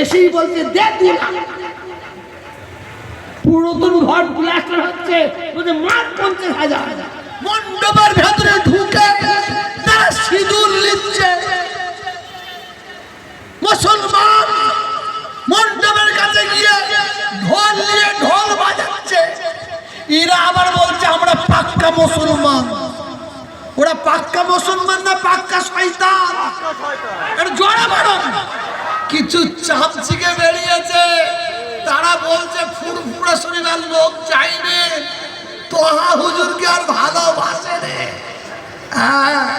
এসেই বলছে দে তুই পুরাতন ঘর প্লাস্টার হচ্ছে বলছে মার পঞ্চাশ হাজার। মণ্ডপের ভেতরে ঢুকে তারা সিঁদুর লিখছে। মুসলমান মণ্ডপের কাছে গিয়ে ঢোল নিয়ে ঢোল বাজাচ্ছে। এরা আবার বলছে আমরা পাক্কা মুসলমান। ওরা পাক্কা মুসলমান না পাক্কা শয়তান? এটা জোরে বলো কিছু চামচিকে বেরিয়েছে। তারা বলছে, ফুরফুরা শরীরের লোক চাইনে তোহা হুজুরকে আর ভালোবাসে রে হ্যাঁ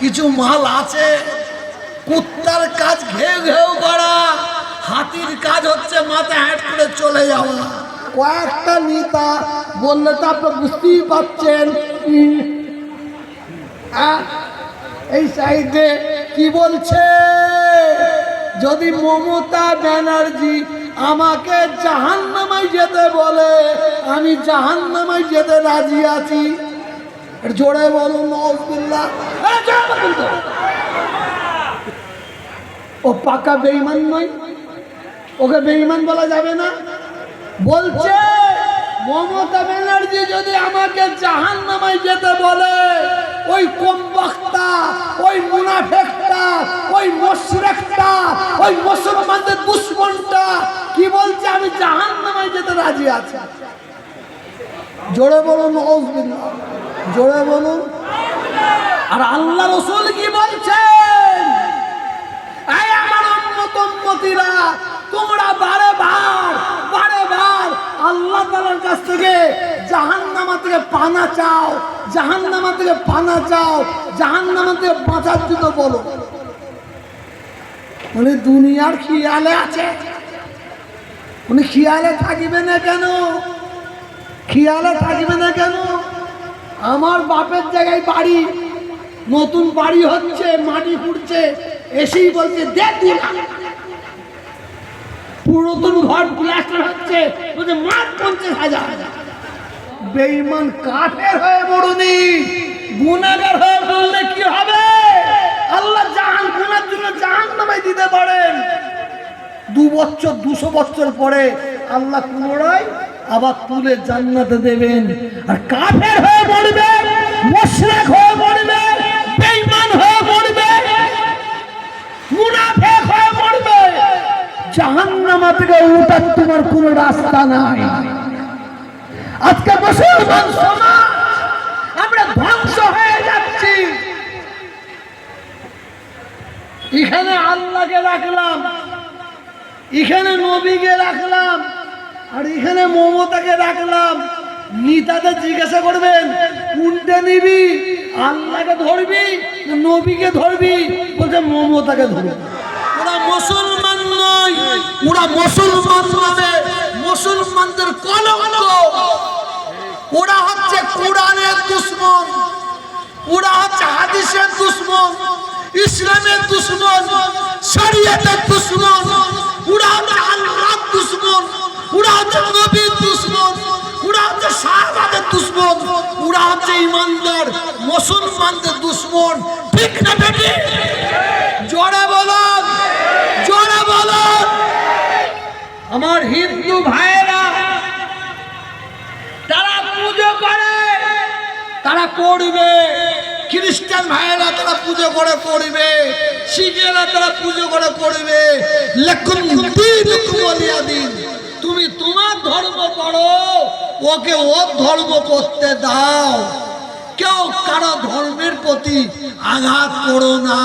কিছু মাল আছে। কুত্তার কাজ ঘেউ ঘেউ করা। হাতির কাজ হচ্ছে মাথা হ্যাট করে চলে যাওয়া। কয়েকটা নেতা বললে তো আপনি বুঝতেই পারছেন। এই সাইডে কি বলছে? যদি মমতা ব্যানার্জি আমাকে জাহান নামাই যেতে বলে, আমি জাহান নামাই যেতে রাজি আছি। জোরে বলুন ও পাকা বেইমান নয়। ওকে বেইমান বলা যাবে না। বলছে, মমতা ব্যানার্জি যদি আমাকে জাহান নামাই যেতে বলে, ওই কম বক্তা ওই মুনাফেকটা ওই মশরেকটা ওই মুসলমানদের দুশ্মনটা। কি বলছে? আমি জাহান নামাই যেতে রাজি আছি। জোরে বলুন জোরে বলুন। আর আল্লাহ রসুল কি বলছেন? আমার উম্মত, উম্মতিরা, তোমরা বারে বার বারে বার আল্লাহ তাআলার কাছ থেকে জাহান্নামা থেকে পানা চাও, জাহান্নামা থেকে পানা চাও, জাহান্নামা থেকে বাঁচার জন্য বলো। মানে দুনিয়ার খেয়ালে আছে। উনি খেয়ালে থাকিবে না কেন? খেয়ালে থাকিবে না কেন? আমার বাপের জায়গায় বাড়ি, নতুন বাড়ি হচ্ছে, মাটি ফুটছে এসেই বলছে, দে তুই পুরাতন ঘর প্লাস্টার হচ্ছে, বলছে, মার পঞ্চাশ হাজার। বেইমান কাঠের হয়ে মরুনি গুনাগার হয়ে বললে কি হবে আল্লাহ জাহান গুনার জন্য নামাই দিতে পারেন। দু বছর, দুশো বছর পরে আল্লাহ পুনরায় আবার তুলে জান্নাতে দেবেন। আর কাফের হয়ে মরবে, মুশরিক হয়ে মরবে, বেঈমান হয়ে মরবে, মুনাফিক হয়ে মরবে। জাহান্নামা থেকে উঠার তোমার কোনো রাস্তা নাই। আজকে মুসলমান সমাজ, আমরা এখানে আল্লাহকে রাখলাম। এখানে নবীকে রাখলাম। আর এখানে মমতাকে রাখলাম। নিতাতে জিজ্ঞাসা করবেন, কোনটা নিবি? আল্লাহকে ধরবি নবীকে ধরবি? বলছে, মমতাকে ধরবি। ওরা মুসলমান নয়, ওরা মুসলমান মানে মুসলমানদের কলঙ্ক। ওরা হচ্ছে কোরআনের দুশ্মন, ওরা হচ্ছে হাদিসের দুশ্মন। ইসলামের দুশ্মন, শরীয়তের দুশ্মন, ওরা হচ্ছে আল্লাহর দুশ্মন, ওরা হচ্ছে নবীর দুশ্মন, ওরা হচ্ছে সাহাবাদের দুশ্মন, ওরা হচ্ছে ইমানদার, মুসলমানদের দুশ্মন। ঠিক না বেটি? জোরে বলুন জোরে বলুন আমার হিন্দু ভাইয়েরা, তারা পুজো করে, তারা করবে খ্রিস্টান ভাইয়েরা তারা পুজো করে করবে শিখেরা তারা পুজো করে করবে দিন। তুমি তোমার ধর্ম করো ওকে ওর ধর্ম করতে দাও। কেউ কারও ধর্মের প্রতি আঘাত করো না।